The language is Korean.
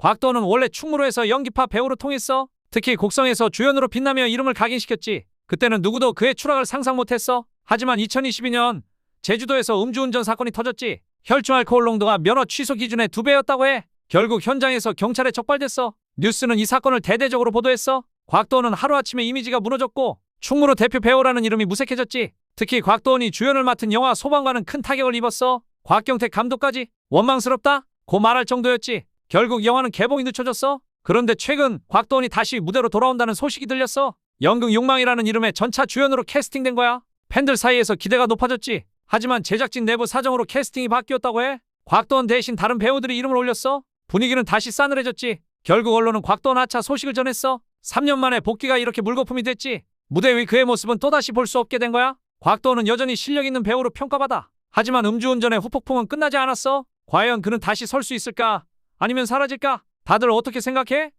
곽도는 원래 충무로에서 연기파 배우로 통했어. 특히 곡성에서 주연으로 빛나며 이름을 각인시켰지. 그때는 누구도 그의 추락을 상상 못했어. 하지만 2022년 제주도에서 음주운전 사건이 터졌지. 혈중 알코올 농도가 면허 취소 기준의 두 배였다고 해. 결국 현장에서 경찰에 적발됐어. 뉴스는 이 사건을 대대적으로 보도했어. 곽도원은 하루아침에 이미지가 무너졌고 충무로 대표 배우라는 이름이 무색해졌지. 특히 곽도원이 주연을 맡은 영화 소방관은 큰 타격을 입었어. 곽경택 감독까지 원망스럽다? 고 말할 정도였지. 결국 영화는 개봉이 늦춰졌어. 그런데 최근 곽도원이 다시 무대로 돌아온다는 소식이 들렸어. 연극 욕망이라는 이름의 전차 주연으로 캐스팅된 거야. 팬들 사이에서 기대가 높아졌지. 하지만 제작진 내부 사정으로 캐스팅이 바뀌었다고 해. 곽도원 대신 다른 배우들이 이름을 올렸어. 분위기는 다시 싸늘해졌지. 결국 언론은 곽도원 하차 소식을 전했어. 3년 만에 복귀가 이렇게 물거품이 됐지. 무대 위 그의 모습은 또다시 볼 수 없게 된 거야. 곽도원은 여전히 실력 있는 배우로 평가받아. 하지만 음주운전의 후폭풍은 끝나지 않았어. 과연 그는 다시 설 수 있을까? 아니면 사라질까? 다들 어떻게 생각해?